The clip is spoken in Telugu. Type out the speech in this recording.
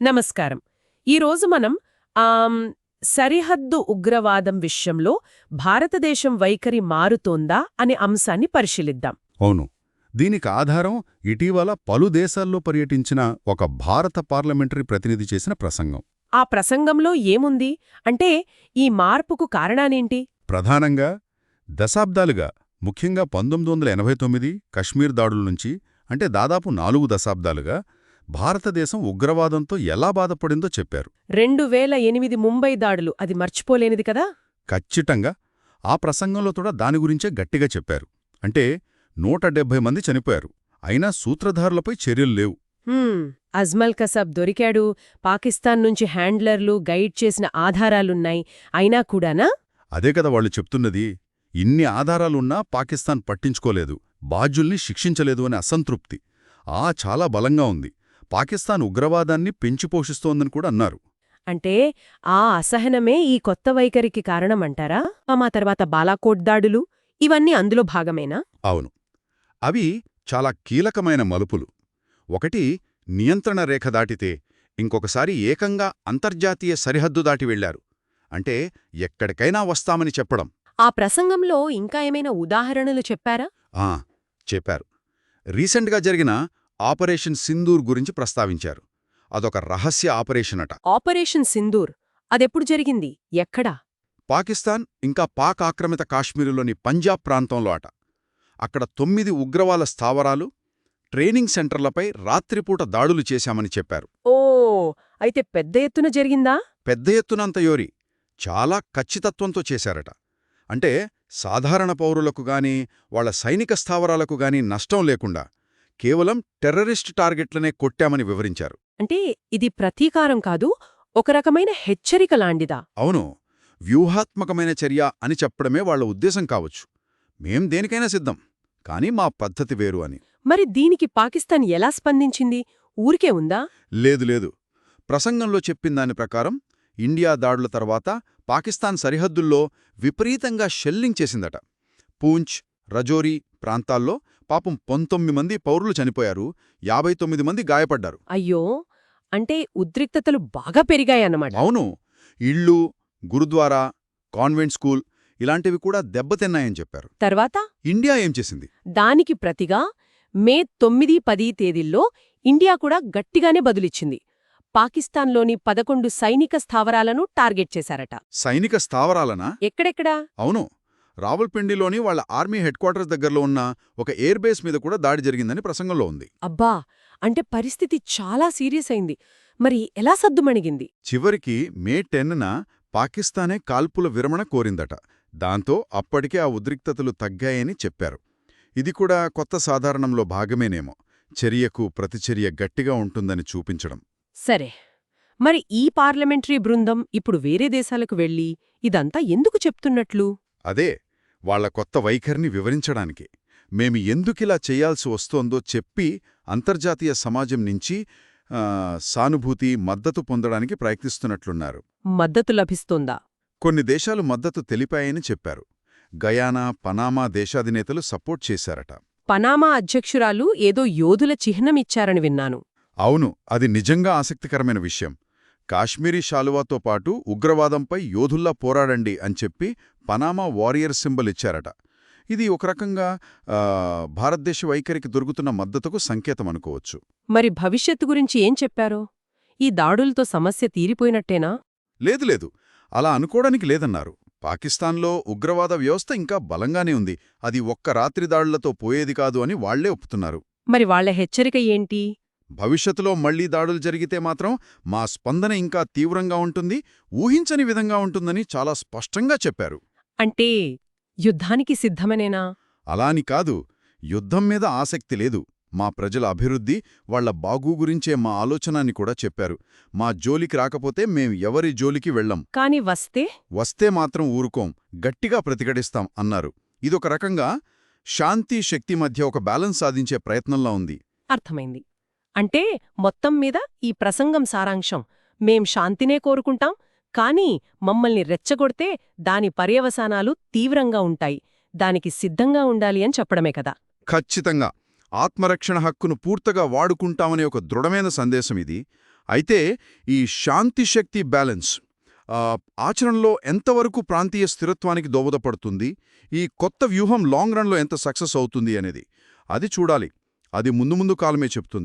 నమస్కారం. ఈరోజు మనం సరిహద్దు ఉగ్రవాదం విషయంలో భారతదేశం వైఖరి మారుతోందా అనే అంశాన్ని పరిశీలిద్దాం. అవును. దీనికి ఆధారం ఇటీవల పలు దేశాల్లో పర్యటించిన ఒక భారత పార్లమెంటరీ ప్రతినిధి చేసిన ప్రసంగం. ఆ ప్రసంగంలో ఏముంది? అంటే ఈ మార్పుకు కారణానేంటి ప్రధానంగా దశాబ్దాలుగా ముఖ్యంగా పంతొమ్మిది వందల ఎనభై తొమ్మిది కశ్మీర్ దాడుల నుంచి అంటే దాదాపు నాలుగు దశాబ్దాలుగా భారతదేశం ఉగ్రవాదంతో ఎలా బాధపడిందో చెప్పారు. రెండు వేల ఎనిమిది ముంబై దాడులు అది మర్చిపోలేనిది కదా? ఖచ్చితంగా. ఆ ప్రసంగంలో కూడా దాని గురించే గట్టిగా చెప్పారు. అంటే నూట మంది చనిపోయారు. అయినా సూత్రధారులపై చర్యలు లేవు. అజ్మల్ కసబ్ దొరికాడు. పాకిస్తాన్ నుంచి హ్యాండ్లర్లు గైడ్ చేసిన ఆధారాలున్నాయి. అయినా కూడానా? అదే కదా వాళ్ళు చెప్తున్నది. ఇన్ని ఆధారాలున్నా పాకిస్తాన్ పట్టించుకోలేదు. బాధ్యుల్ని శిక్షించలేదు అనే అసంతృప్తి. ఆ చాలా బలంగా ఉంది. పాకిస్తాన్ ఉగ్రవాదాన్ని పెంచి పోషిస్తోందని కూడా అన్నారు. అంటే ఆ అసహనమే ఈ కొత్త వైఖరికి కారణమంటారా? మా తర్వాత బాలాకోట్ దాడులు ఇవన్నీ అందులో భాగమేనా? అవును. అవి చాలా కీలకమైన మలుపులు. ఒకటి నియంత్రణ రేఖ దాటితే ఇంకొకసారి ఏకంగా అంతర్జాతీయ సరిహద్దు దాటి వెళ్ళారు అంటే ఎక్కడికైనా వస్తామని చెప్పడం. ఆ ప్రసంగంలో ఇంకా ఏమైనా ఉదాహరణలు చెప్పారా? ఆ చెప్పారు. రీసెంట్గా జరిగిన ఆపరేషన్ సింధూర్ గురించి ప్రస్తావించారు. అదొక రహస్య ఆపరేషన్ అట ఆపరేషన్ సింధూర్? అదెప్పుడు జరిగింది? ఎక్కడా? పాకిస్తాన్ ఇంకా పాక్ ఆక్రమిత కాశ్మీరులోని పంజాబ్ ప్రాంతంలో అట. అక్కడ తొమ్మిది ఉగ్రవాద స్థావరాలు ట్రైనింగ్ సెంటర్లపై రాత్రిపూట దాడులు చేశామని చెప్పారు. ఓ అయితే పెద్ద ఎత్తున జరిగిందా? పెద్ద ఎత్తునంత యోరి. చాలా ఖచ్చితత్వంతో చేశారట. అంటే సాధారణ పౌరులకు గాని వాళ్ళ సైనిక స్థావరాలకు గాని నష్టం లేకుండా. కేవలం టెర్రరిస్ట్ టార్గెట్లనే కొట్టామని వివరించారు. అంటే ఇది ప్రతీకారం కాదు ఒక రకమైన హెచ్చరిక లాంటిదా? అవును వ్యూహాత్మకమైన చర్య అని చెప్పడమే వాళ్ళ ఉద్దేశం కావచ్చు. మేం దేనికైనా సిద్ధం కానీ మా పద్ధతి వేరు అని. మరి దీనికి పాకిస్తాన్ ఎలా స్పందించింది? ఊరికే ఉందా? లేదు లేదు. ప్రసంగంలో చెప్పిన దాని ప్రకారం ఇండియా దాడుల తర్వాత పాకిస్తాన్ సరిహద్దుల్లో విపరీతంగా షెల్లింగ్ చేసిందట. పూంచ్ రజోరీ ప్రాంతాల్లో పాపం పంతొమ్మిది మంది పౌరులు చనిపోయారు యాభై తొమ్మిది మంది గాయపడ్డారు. అయ్యో! అంటే ఉద్రిక్తతలు బాగా పెరిగాయన్నమాట. అవును. ఇళ్ళు గురుద్వారా కాన్వెంట్ స్కూల్ ఇలాంటివి కూడా దెబ్బతిన్నాయని చెప్పారు. తర్వాత? ఇండియా ఏం చేసింది? దానికి ప్రతిగా మే తొమ్మిది పది తేదీల్లో ఇండియా కూడా గట్టిగానే బదులిచ్చింది. పాకిస్తాన్లోని పదకొండు సైనిక స్థావరాలను టార్గెట్ చేశారట. సైనిక స్థావరాలనా? ఎక్కడెక్కడా? అవును. రావల్పిండిలోని వాళ్ళ ఆర్మీ హెడ్ క్వార్టర్స్ దగ్గరలో ఉన్న ఒక ఎయిర్ బేస్ మీద కూడా దాడి జరిగిందని ప్రసంగంలో ఉంది. అబ్బా! అంటే పరిస్థితి చాలా సీరియస్ అయింది. మరి ఎలా సద్దుమణిగింది? చివరికి మే టెన్న పాకిస్తానే కాల్పుల విరమణ కోరిందట. దాంతో అప్పటికే ఆ ఉద్రిక్తతలు తగ్గాయని చెప్పారు. ఇది కూడా కొత్త సాధారణంలో భాగమేనేమో. చర్యకు ప్రతిచర్య గట్టిగా ఉంటుందని చూపించడం. సరే. మరి ఈ పార్లమెంటరీ బృందం ఇప్పుడు వేరే దేశాలకు వెళ్ళి ఇదంతా ఎందుకు చెప్తున్నట్లు? అదే. వాళ్ళ కొత్త వైఖరిని వివరించడానికి. మేమి ఎందుకిలా చేయాల్సి వస్తోందో చెప్పి అంతర్జాతీయ సమాజం నుంచి సానుభూతి మద్దతు పొందడానికి ప్రయత్నిస్తున్నట్లున్నారు. మద్దతు లభిస్తోందా? కొన్ని దేశాలు మద్దతు తెలిపాయని చెప్పారు. గయానా పనామా దేశాధినేతలు సపోర్ట్ చేశారట. పనామా అధ్యక్షురాలు ఏదో యోధుల చిహ్నమిచ్చారని విన్నాను. అవును అది నిజంగా ఆసక్తికరమైన విషయం. కాశ్మీరీ శాలువాతో పాటు ఉగ్రవాదంపై యోధుల్లా పోరాడండి అని చెప్పి పనామా వారియర్ సింబల్ ఇచ్చారట. ఇది ఒక రకంగా భారతదేశ వైఖరికి దొరుకుతున్న మద్దతుకు సంకేతం అనుకోవచ్చు. మరి భవిష్యత్తు గురించి ఏం చెప్పారో? ఈ దాడులతో సమస్య తీరిపోయినట్టేనా? లేదు లేదు. అలా అనుకోవడానికి లేదన్నారు. పాకిస్తాన్లో ఉగ్రవాద వ్యవస్థ ఇంకా బలంగానే ఉంది. అది ఒక్క రాత్రి దాడులతో పోయేది కాదు అని వాళ్ళే ఒప్పుతున్నారు. మరి వాళ్ళ హెచ్చరిక ఏంటి? భవిష్యత్తులో మళ్ళీ దాడులు జరిగితే మాత్రం మా స్పందన ఇంకా తీవ్రంగా ఉంటుంది ఊహించని విధంగా ఉంటుందని చాలా స్పష్టంగా చెప్పారు. అంటే యుద్ధానికి సిద్ధమనేనా? అలా అని కాదు. యుద్ధం మీద ఆసక్తి లేదు. మా ప్రజల అభివృద్ధి వాళ్ళ బాగు గురించే మా ఆలోచనాన్ని కూడా చెప్పారు. మా జోలికి రాకపోతే మేం ఎవరి జోలికి వెళ్ళం. కాని వస్తే? వస్తే మాత్రం ఊరుకోం. గట్టిగా ప్రతిఘటిస్తాం అన్నారు. ఇదొక రకంగా శాంతి శక్తి మధ్య ఒక బ్యాలెన్స్ సాధించే ప్రయత్నంలా ఉంది. అర్థమైంది. అంటే మొత్తం మీద ఈ ప్రసంగం సారాంశం. మేం శాంతినే కోరుకుంటాం కానీ మమ్మల్ని రెచ్చగొడితే దాని పర్యవసానాలు తీవ్రంగా ఉంటాయి. దానికి సిద్ధంగా ఉండాలి అని చెప్పడమే కదా. ఖచ్చితంగా. ఆత్మరక్షణ హక్కును పూర్తిగా వాడుకుంటామనే ఒక దృఢమైన సందేశం ఇది. అయితే ఈ శాంతి శక్తి బ్యాలెన్స్ ఆచరణలో ఎంతవరకు ప్రాంతీయ స్థిరత్వానికి దోహదపడుతుంది? ఈ కొత్త వ్యూహం లాంగ్ రన్లో ఎంత సక్సెస్ అవుతుంది అనేది. అది చూడాలి. అది ముందు ముందు కాలమే చెప్తుంది.